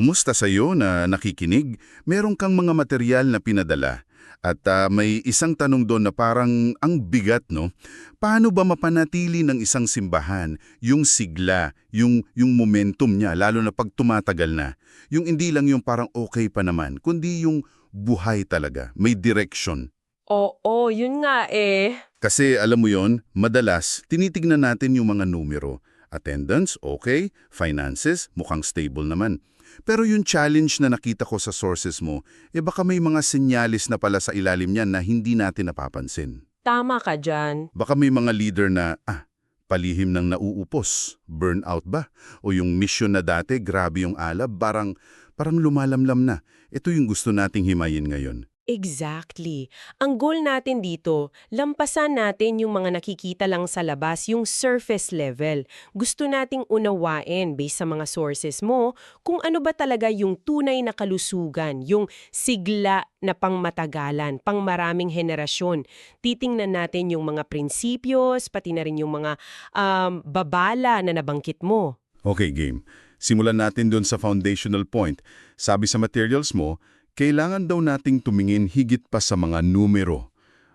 Kumusta sa iyo na nakikinig? Meron kang mga material na pinadala. At ah, may isang tanong doon na parang ang bigat, no? Paano ba mapanatili ng isang simbahan yung sigla, yung, yung momentum niya, lalo na pag tumatagal na? Yung hindi lang yung parang okay pa naman, kundi yung buhay talaga, may direction. Oo, yun nga eh. Kasi alam mo yon, madalas tinitignan natin yung mga numero. Attendance, okay. Finances, mukhang stable naman. Pero yung challenge na nakita ko sa sources mo, eh baka may mga senyalis na pala sa ilalim niyan na hindi natin napapansin. Tama ka dyan. Baka may mga leader na, ah, palihim ng nauupos, burnout ba? O yung mission na dati, grabe yung alab, parang, parang lumalamlam na. Ito yung gusto nating himayin ngayon. Exactly. Ang goal natin dito, lampasan natin yung mga nakikita lang sa labas, yung surface level. Gusto nating unawain based sa mga sources mo kung ano ba talaga yung tunay na kalusugan, yung sigla na pangmatagalan, pang maraming henerasyon. Titingnan natin yung mga prinsipyos, pati na rin yung mga um, babala na nabanggit mo. Okay, game. Simulan natin doon sa foundational point. Sabi sa materials mo, kailangan daw nating tumingin higit pa sa mga numero.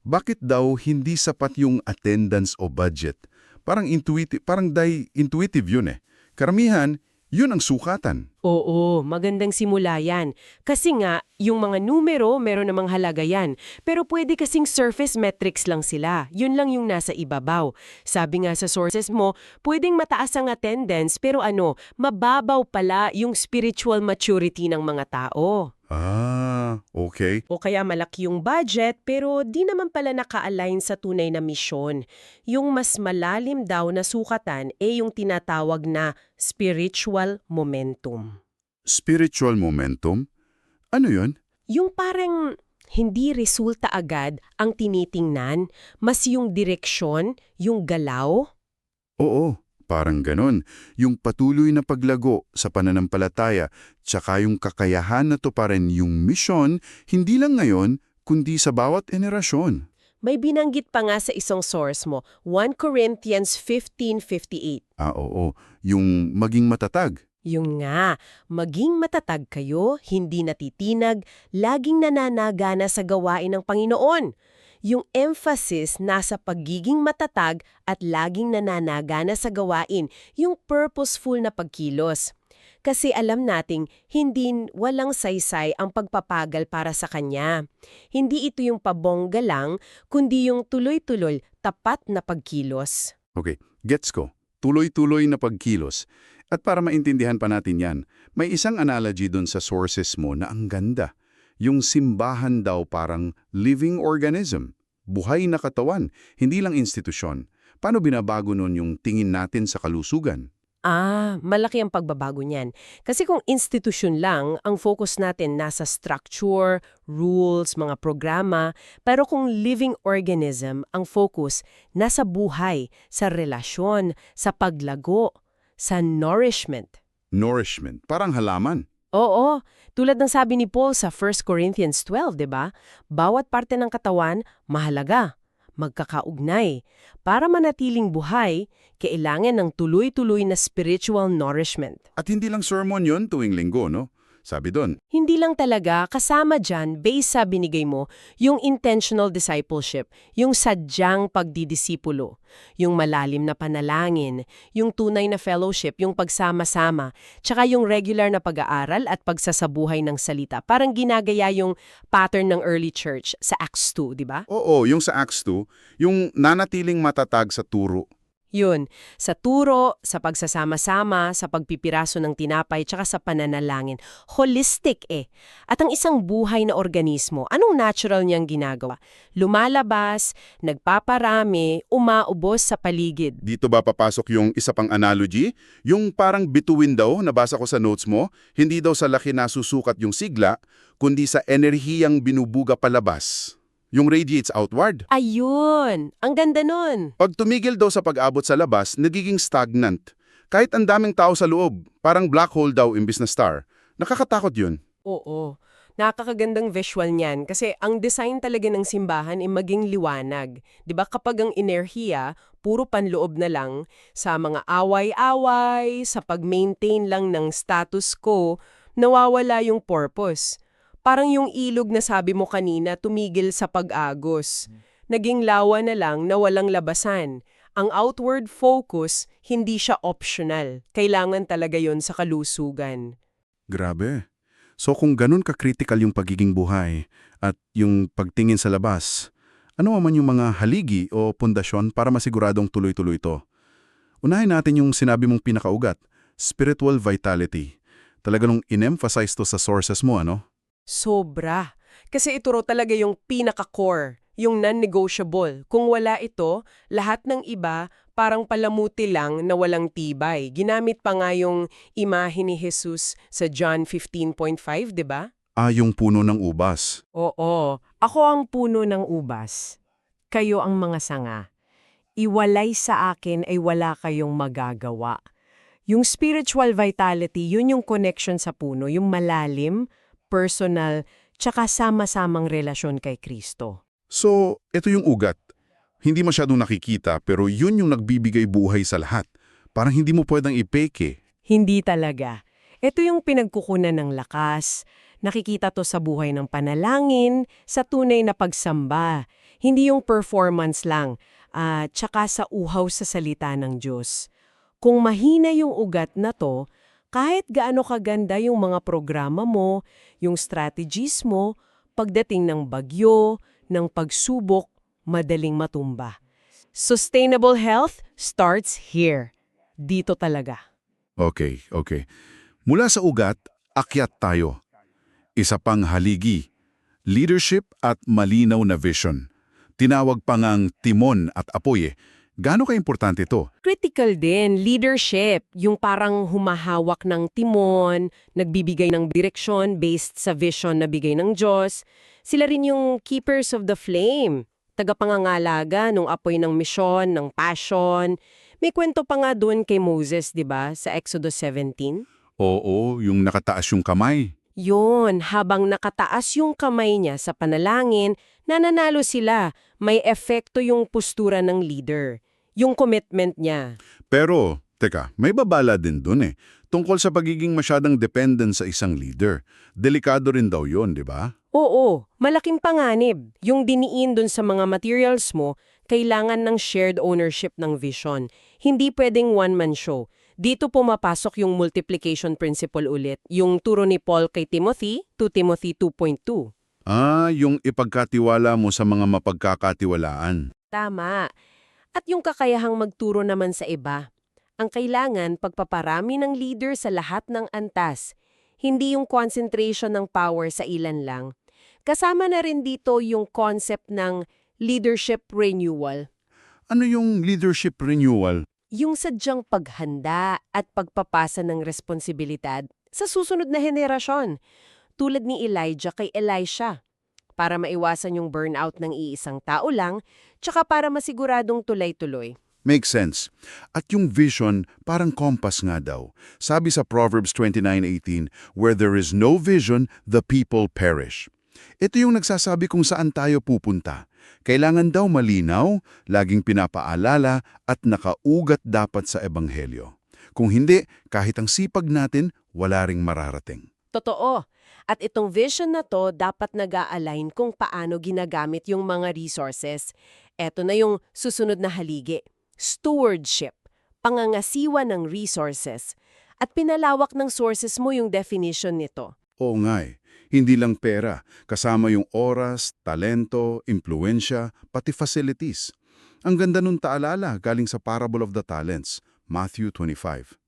Bakit daw hindi sapat yung attendance o budget? Parang intuitive, parang dai intuitive yun eh. Karamihan, yun ang sukatan. Oo, magandang simula yan. Kasi nga, yung mga numero, meron namang halaga yan. Pero pwede kasing surface metrics lang sila. Yun lang yung nasa ibabaw. Sabi nga sa sources mo, pwedeng mataas ang attendance, pero ano, mababaw pala yung spiritual maturity ng mga tao. Ah, okay. O kaya malaki yung budget, pero di naman pala naka-align sa tunay na misyon. Yung mas malalim daw na sukatan, eh yung tinatawag na spiritual momentum. Spiritual momentum? Ano yun? Yung parang hindi resulta agad ang tinitingnan, mas yung direksyon, yung galaw. Oo, parang ganon. Yung patuloy na paglago sa pananampalataya, tsaka yung kakayahan na tuparin yung misyon, hindi lang ngayon, kundi sa bawat henerasyon. May binanggit pa nga sa isang source mo, 1 Corinthians 15.58. Ah, oo. Yung maging matatag. Yung nga, maging matatag kayo, hindi natitinag, laging nananagana sa gawain ng Panginoon. Yung emphasis nasa pagiging matatag at laging nananagana sa gawain, yung purposeful na pagkilos. Kasi alam nating hindi walang saysay ang pagpapagal para sa kanya. Hindi ito yung pabongga lang, kundi yung tuloy-tuloy, tapat na pagkilos. Okay, gets ko. Tuloy-tuloy na pagkilos. At para maintindihan pa natin yan, may isang analogy dun sa sources mo na ang ganda. Yung simbahan daw parang living organism. Buhay na katawan, hindi lang institusyon. Paano binabago nun yung tingin natin sa kalusugan? Ah, malaki ang pagbabago niyan. Kasi kung institusyon lang, ang focus natin nasa structure, rules, mga programa, pero kung living organism, ang focus nasa buhay, sa relasyon, sa paglago, sa nourishment. Nourishment, parang halaman. Oo, tulad ng sabi ni Paul sa 1 Corinthians 12, 'di ba? Bawat parte ng katawan mahalaga, magkakaugnay. Para manatiling buhay, kailangan ng tuloy-tuloy na spiritual nourishment. At hindi lang sermon yon tuwing linggo, no? Sabi doon, Hindi lang talaga kasama dyan, based sa binigay mo, yung intentional discipleship, yung sadyang pagdidisipulo, yung malalim na panalangin, yung tunay na fellowship, yung pagsama-sama, tsaka yung regular na pag-aaral at pagsasabuhay ng salita. Parang ginagaya yung pattern ng early church sa Acts 2, di ba? oo, yung sa Acts 2, yung nanatiling matatag sa turo. Yun, sa turo, sa pagsasama-sama, sa pagpipiraso ng tinapay, tsaka sa pananalangin. Holistic eh. At ang isang buhay na organismo, anong natural niyang ginagawa? Lumalabas, nagpaparami, umaubos sa paligid. Dito ba papasok yung isa pang analogy? Yung parang bituin daw, nabasa ko sa notes mo, hindi daw sa laki nasusukat yung sigla, kundi sa enerhiyang binubuga palabas. Yung radiates outward. Ayun! Ang ganda nun! Pag tumigil daw sa pag-abot sa labas, nagiging stagnant. Kahit ang daming tao sa loob, parang black hole daw imbis na star. Nakakatakot yun. Oo. Nakakagandang visual niyan kasi ang design talaga ng simbahan ay maging liwanag. 'Di ba kapag ang enerhiya puro panloob na lang sa mga away-away, sa pag-maintain lang ng status quo, nawawala yung purpose. Parang yung ilog na sabi mo kanina tumigil sa pag-agos. Naging lawa na lang na walang labasan. Ang outward focus, hindi siya optional. Kailangan talaga yon sa kalusugan. Grabe. So kung ganun ka-critical yung pagiging buhay at yung pagtingin sa labas, ano man yung mga haligi o pundasyon para masiguradong tuloy-tuloy ito? Unahin natin yung sinabi mong pinakaugat, spiritual vitality. Talaga nung in-emphasize to sa sources mo, ano? Sobra. Kasi ito raw talaga yung pinaka-core, yung non-negotiable. Kung wala ito, lahat ng iba parang palamuti lang na walang tibay. Ginamit pa nga yung imahe ni Jesus sa John 15.5, di ba? Ah, yung puno ng ubas. Oo, ako ang puno ng ubas. Kayo ang mga sanga. Iwalay sa akin ay wala kayong magagawa. Yung spiritual vitality, yun yung connection sa puno, yung malalim, personal, tsaka sama-samang relasyon kay Kristo. So, ito yung ugat. Hindi masyadong nakikita pero yun yung nagbibigay buhay sa lahat. Parang hindi mo pwedeng ipeke. Hindi talaga. Ito yung pinagkukunan ng lakas. Nakikita to sa buhay ng panalangin, sa tunay na pagsamba. Hindi yung performance lang, at tsaka sa uhaw sa salita ng Diyos. Kung mahina yung ugat na to, kahit gaano kaganda yung mga programa mo, yung strategies mo, pagdating ng bagyo, ng pagsubok, madaling matumba. Sustainable health starts here. Dito talaga. Okay, okay. Mula sa ugat, akyat tayo. Isa pang haligi, leadership at malinaw na vision. Tinawag pa timon at apoy eh. Gaano ka-importante ito? Critical din, leadership, yung parang humahawak ng timon, nagbibigay ng direksyon based sa vision na bigay ng Diyos. Sila rin yung keepers of the flame, tagapangangalaga ng apoy ng misyon, ng passion. May kwento pa nga doon kay Moses, di ba, sa Exodus 17? Oo, yung nakataas yung kamay. Yun, habang nakataas yung kamay niya sa panalangin, nananalo sila. May epekto yung postura ng leader, yung commitment niya. Pero, teka, may babala din dun eh. Tungkol sa pagiging masyadang dependent sa isang leader. Delikado rin daw yon, di ba? Oo, malaking panganib. Yung diniin dun sa mga materials mo, kailangan ng shared ownership ng vision. Hindi pwedeng one-man show. Dito pumapasok yung multiplication principle ulit, yung turo ni Paul kay Timothy, 2 Timothy 2.2. Ah, yung ipagkatiwala mo sa mga mapagkakatiwalaan. Tama. At yung kakayahang magturo naman sa iba. Ang kailangan pagpaparami ng leader sa lahat ng antas, hindi yung concentration ng power sa ilan lang. Kasama na rin dito yung concept ng leadership renewal. Ano yung leadership renewal? Yung sadyang paghanda at pagpapasa ng responsibilidad sa susunod na henerasyon, tulad ni Elijah kay Elisha, para maiwasan yung burnout ng iisang tao lang, tsaka para masiguradong tulay-tuloy. Makes sense. At yung vision, parang compass nga daw. Sabi sa Proverbs 29.18, Where there is no vision, the people perish. Ito yung nagsasabi kung saan tayo pupunta. Kailangan daw malinaw, laging pinapaalala at nakaugat dapat sa ebanghelyo. Kung hindi, kahit ang sipag natin, wala ring mararating. Totoo. At itong vision na to dapat nag-a-align kung paano ginagamit yung mga resources. Eto na yung susunod na haligi. Stewardship. Pangangasiwa ng resources. At pinalawak ng sources mo yung definition nito. Oo nga eh. Hindi lang pera, kasama yung oras, talento, impluensya, pati facilities. Ang ganda nung taalala galing sa Parable of the Talents, Matthew 25.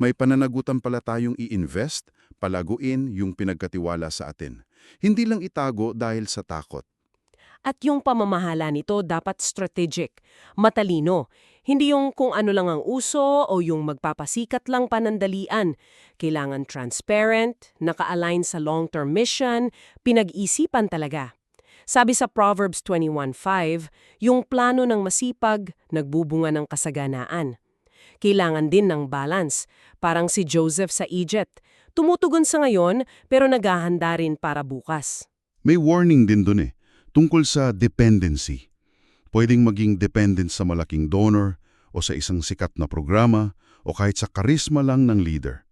May pananagutan pala tayong i-invest, palaguin yung pinagkatiwala sa atin. Hindi lang itago dahil sa takot. At yung pamamahala nito dapat strategic, matalino. Hindi yung kung ano lang ang uso o yung magpapasikat lang panandalian. Kailangan transparent, naka-align sa long-term mission, pinag-isipan talaga. Sabi sa Proverbs 21.5, yung plano ng masipag, nagbubunga ng kasaganaan. Kailangan din ng balance, parang si Joseph sa Egypt. Tumutugon sa ngayon pero naghahanda rin para bukas. May warning din dun eh, tungkol sa dependency. Pwedeng maging dependent sa malaking donor o sa isang sikat na programa o kahit sa karisma lang ng leader.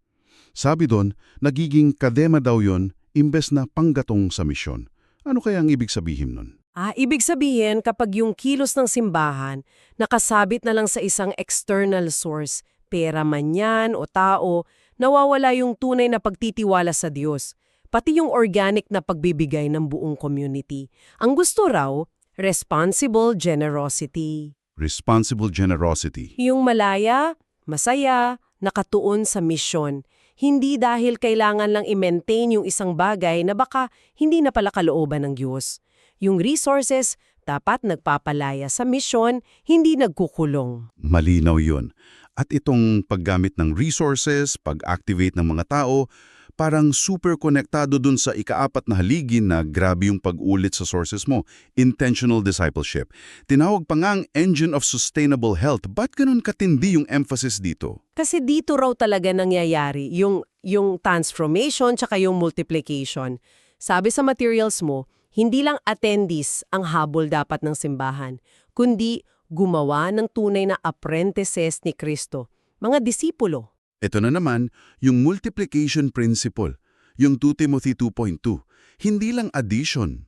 Sabi doon, nagiging kadema daw yon imbes na panggatong sa misyon. Ano kaya ang ibig sabihin nun? Ah, ibig sabihin kapag yung kilos ng simbahan nakasabit na lang sa isang external source, pera man yan o tao, nawawala yung tunay na pagtitiwala sa Diyos, pati yung organic na pagbibigay ng buong community. Ang gusto raw, responsible generosity. Responsible generosity. Yung malaya, masaya, nakatuon sa misyon. Hindi dahil kailangan lang i-maintain yung isang bagay na baka hindi na pala kalooban ng Diyos. Yung resources, dapat nagpapalaya sa misyon, hindi nagkukulong. Malinaw yun. At itong paggamit ng resources, pag-activate ng mga tao, parang super konektado dun sa ikaapat na haligi na grabe yung pag-ulit sa sources mo, intentional discipleship. Tinawag pa nga ang engine of sustainable health. Ba't ganun katindi yung emphasis dito? Kasi dito raw talaga nangyayari yung, yung transformation tsaka yung multiplication. Sabi sa materials mo, hindi lang attendees ang habol dapat ng simbahan, kundi gumawa ng tunay na apprentices ni Kristo, mga disipulo. Ito na naman, yung multiplication principle, yung 2 Timothy 2.2. Hindi lang addition.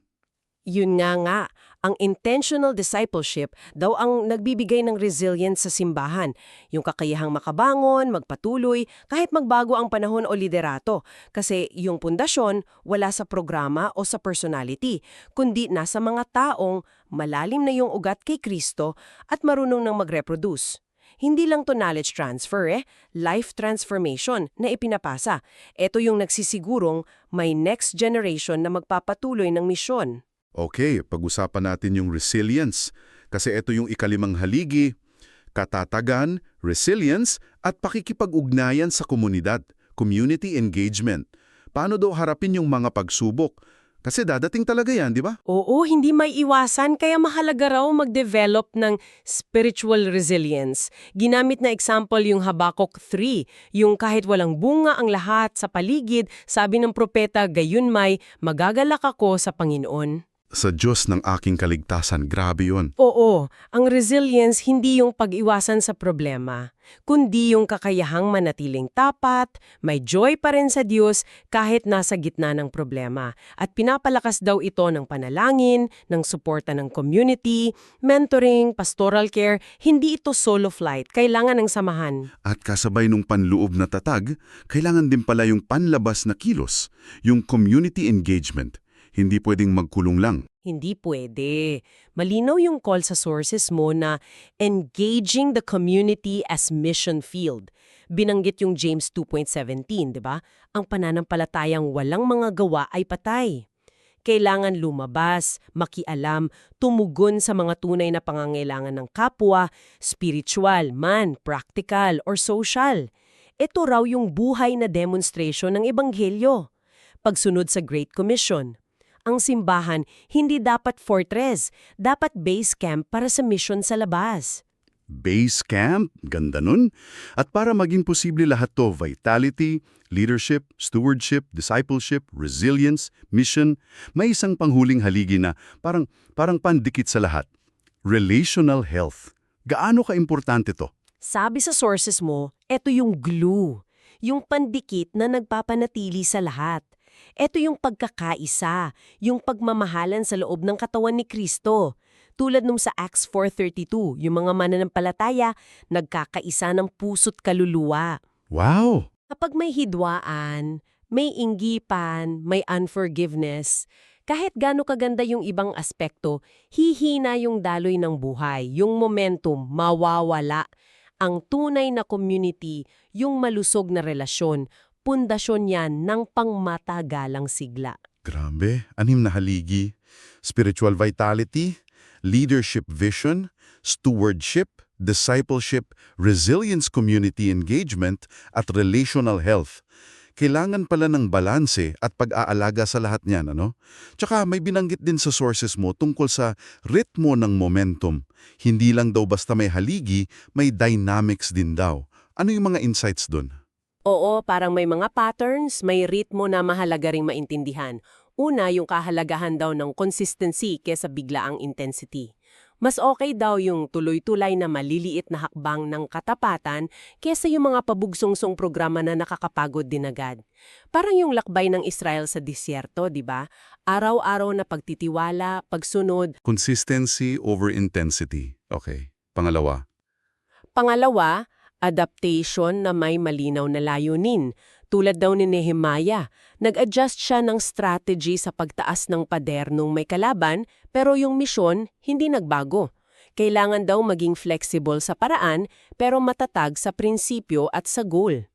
Yun nga nga, ang intentional discipleship daw ang nagbibigay ng resilience sa simbahan, yung kakayahang makabangon, magpatuloy, kahit magbago ang panahon o liderato. Kasi yung pundasyon wala sa programa o sa personality, kundi nasa mga taong malalim na yung ugat kay Kristo at marunong nang mag-reproduce. Hindi lang to knowledge transfer eh, life transformation na ipinapasa. Ito yung nagsisigurong may next generation na magpapatuloy ng misyon. Okay, pag-usapan natin yung resilience. Kasi ito yung ikalimang haligi, katatagan, resilience, at pakikipag-ugnayan sa komunidad, community engagement. Paano daw harapin yung mga pagsubok? Kasi dadating talaga yan, di ba? Oo, hindi may iwasan kaya mahalaga raw mag-develop ng spiritual resilience. Ginamit na example yung Habakkuk 3, yung kahit walang bunga ang lahat sa paligid, sabi ng propeta, gayon may magagalak ako sa Panginoon. Sa Diyos ng aking kaligtasan, grabe yun. Oo, ang resilience hindi yung pag-iwasan sa problema, kundi yung kakayahang manatiling tapat, may joy pa rin sa Diyos kahit nasa gitna ng problema. At pinapalakas daw ito ng panalangin, ng suporta ng community, mentoring, pastoral care, hindi ito solo flight, kailangan ng samahan. At kasabay nung panloob na tatag, kailangan din pala yung panlabas na kilos, yung community engagement. Hindi pwedeng magkulong lang. Hindi pwede. Malinaw yung call sa sources mo na engaging the community as mission field. Binanggit yung James 2.17, di ba? Ang pananampalatayang walang mga gawa ay patay. Kailangan lumabas, makialam, tumugon sa mga tunay na pangangailangan ng kapwa, spiritual man, practical, or social. Ito raw yung buhay na demonstration ng Ebanghelyo. Pagsunod sa Great Commission ang simbahan hindi dapat fortress, dapat base camp para sa mission sa labas. Base camp, ganda nun. At para maging posible lahat to, vitality, leadership, stewardship, discipleship, resilience, mission, may isang panghuling haligi na parang, parang pandikit sa lahat. Relational health. Gaano ka-importante to? Sabi sa sources mo, eto yung glue, yung pandikit na nagpapanatili sa lahat. Ito yung pagkakaisa, yung pagmamahalan sa loob ng katawan ni Kristo. Tulad nung sa Acts 4.32, yung mga mananampalataya, nagkakaisa ng puso't kaluluwa. Wow! Kapag may hidwaan, may inggipan, may unforgiveness, kahit gaano kaganda yung ibang aspekto, hihina yung daloy ng buhay, yung momentum, mawawala. Ang tunay na community, yung malusog na relasyon, pundasyon yan ng pangmatagalang sigla. Grabe, anim na haligi. Spiritual vitality, leadership vision, stewardship, discipleship, resilience community engagement, at relational health. Kailangan pala ng balanse at pag-aalaga sa lahat niyan, ano? Tsaka may binanggit din sa sources mo tungkol sa ritmo ng momentum. Hindi lang daw basta may haligi, may dynamics din daw. Ano yung mga insights dun? Oo, parang may mga patterns, may ritmo na mahalaga ring maintindihan. Una, yung kahalagahan daw ng consistency kesa biglaang intensity. Mas okay daw yung tuloy-tulay na maliliit na hakbang ng katapatan kesa yung mga pabugsungsong programa na nakakapagod din agad. Parang yung lakbay ng Israel sa disyerto, di ba? Araw-araw na pagtitiwala, pagsunod. Consistency over intensity. Okay. Pangalawa, Pangalawa, adaptation na may malinaw na layunin. Tulad daw ni Nehemiah, nag-adjust siya ng strategy sa pagtaas ng pader nung may kalaban, pero yung misyon hindi nagbago. Kailangan daw maging flexible sa paraan, pero matatag sa prinsipyo at sa goal.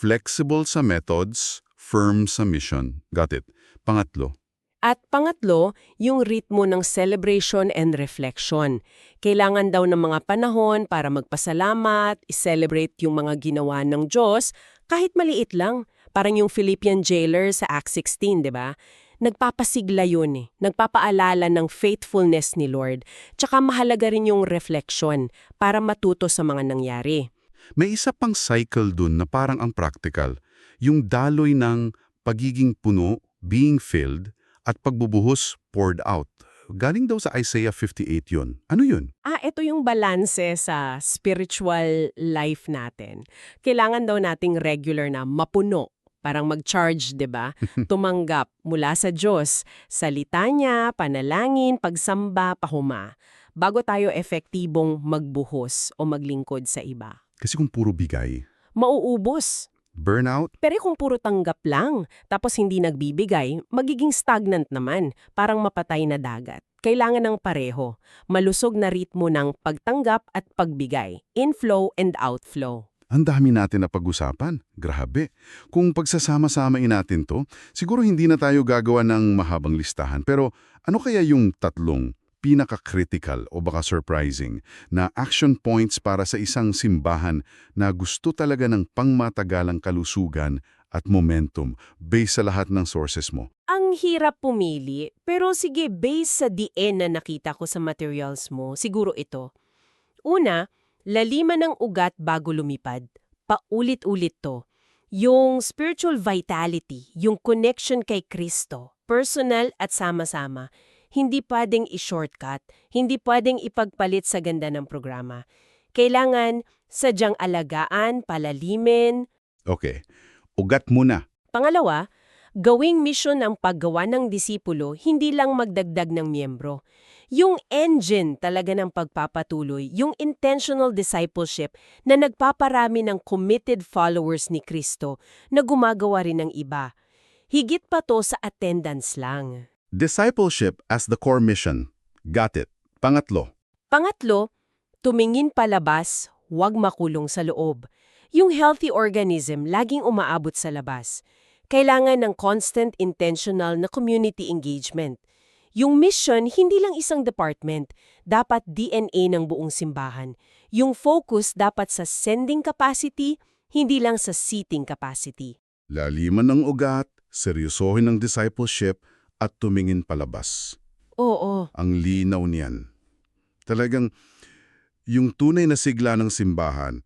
flexible sa methods, firm sa mission. Got it. Pangatlo, At pangatlo, yung ritmo ng celebration and reflection. Kailangan daw ng mga panahon para magpasalamat, i-celebrate yung mga ginawa ng Diyos, kahit maliit lang. Parang yung Philippian jailer sa Acts 16, di ba? Nagpapasigla yun eh. Nagpapaalala ng faithfulness ni Lord. Tsaka mahalaga rin yung reflection para matuto sa mga nangyari. May isa pang cycle dun na parang ang practical. Yung daloy ng pagiging puno, being filled, at pagbubuhos, poured out. Galing daw sa Isaiah 58 yun. Ano yun? Ah, ito yung balanse sa spiritual life natin. Kailangan daw nating regular na mapuno, parang mag-charge, 'di ba? Tumanggap mula sa Diyos, salita niya, panalangin, pagsamba, pahuma. Bago tayo epektibong magbuhos o maglingkod sa iba. Kasi kung puro bigay, Mauubos. Burnout, Pero kung puro tanggap lang, tapos hindi nagbibigay, magiging stagnant naman, parang mapatay na dagat. Kailangan ng pareho, malusog na ritmo ng pagtanggap at pagbigay, inflow and outflow. ang dami natin na pag-usapan. Grabe. Kung pagsasama-samain natin to, siguro hindi na tayo gagawa ng mahabang listahan. Pero ano kaya yung tatlong pinaka-critical o baka surprising na action points para sa isang simbahan na gusto talaga ng pangmatagalang kalusugan at momentum based sa lahat ng sources mo? Ang hirap pumili, pero sige, based sa DN na nakita ko sa materials mo, siguro ito. Una, laliman ng ugat bago lumipad. Paulit-ulit to. Yung spiritual vitality, yung connection kay Kristo, personal at sama-sama, hindi pwedeng i-shortcut, hindi pwedeng ipagpalit sa ganda ng programa. Kailangan sadyang alagaan, palalimin, Okay. Ugat muna. Pangalawa, gawing misyon ang paggawa ng disipulo hindi lang magdagdag ng miyembro. Yung engine talaga ng pagpapatuloy, yung intentional discipleship na nagpaparami ng committed followers ni Kristo na gumagawa rin ng iba. Higit pa to sa attendance lang. Discipleship as the core mission. Got it. Pangatlo. Pangatlo, tumingin palabas, huwag makulong sa loob. Yung healthy organism laging umaabot sa labas. Kailangan ng constant intentional na community engagement. Yung mission, hindi lang isang department, dapat DNA ng buong simbahan. Yung focus dapat sa sending capacity, hindi lang sa seating capacity. Laliman ng ugat, seryosohin ng discipleship, at tumingin palabas. Oo, Ang linaw niyan. Talagang yung tunay na sigla ng simbahan,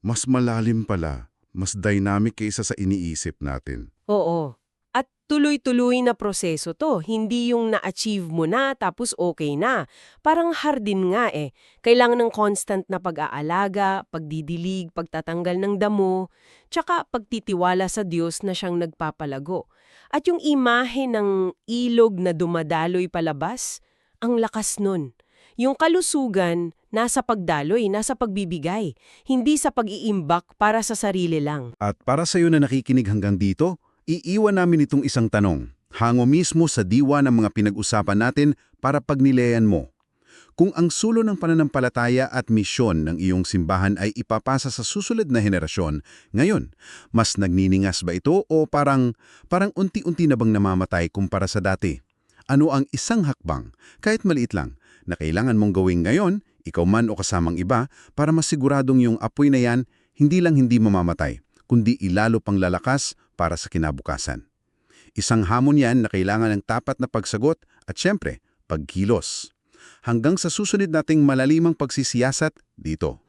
mas malalim pala, mas dynamic kaysa sa iniisip natin. oo. At tuloy-tuloy na proseso to, hindi yung na-achieve mo na tapos okay na. Parang hardin nga eh. Kailangan ng constant na pag-aalaga, pagdidilig, pagtatanggal ng damo, tsaka pagtitiwala sa Diyos na siyang nagpapalago. At yung imahe ng ilog na dumadaloy palabas, ang lakas nun. Yung kalusugan, nasa pagdaloy, nasa pagbibigay, hindi sa pag-iimbak para sa sarili lang. At para sa iyo na nakikinig hanggang dito, iiwan namin itong isang tanong. Hango mismo sa diwa ng mga pinag-usapan natin para pagnilayan mo. Kung ang sulo ng pananampalataya at misyon ng iyong simbahan ay ipapasa sa susunod na henerasyon, ngayon, mas nagniningas ba ito o parang, parang unti-unti na bang namamatay kumpara sa dati? Ano ang isang hakbang, kahit maliit lang, na kailangan mong gawin ngayon, ikaw man o kasamang iba, para masiguradong yung apoy na yan hindi lang hindi mamamatay, kundi ilalo pang lalakas para sa kinabukasan. Isang hamon yan na kailangan ng tapat na pagsagot at syempre, pagkilos. Hanggang sa susunod nating malalimang pagsisiyasat dito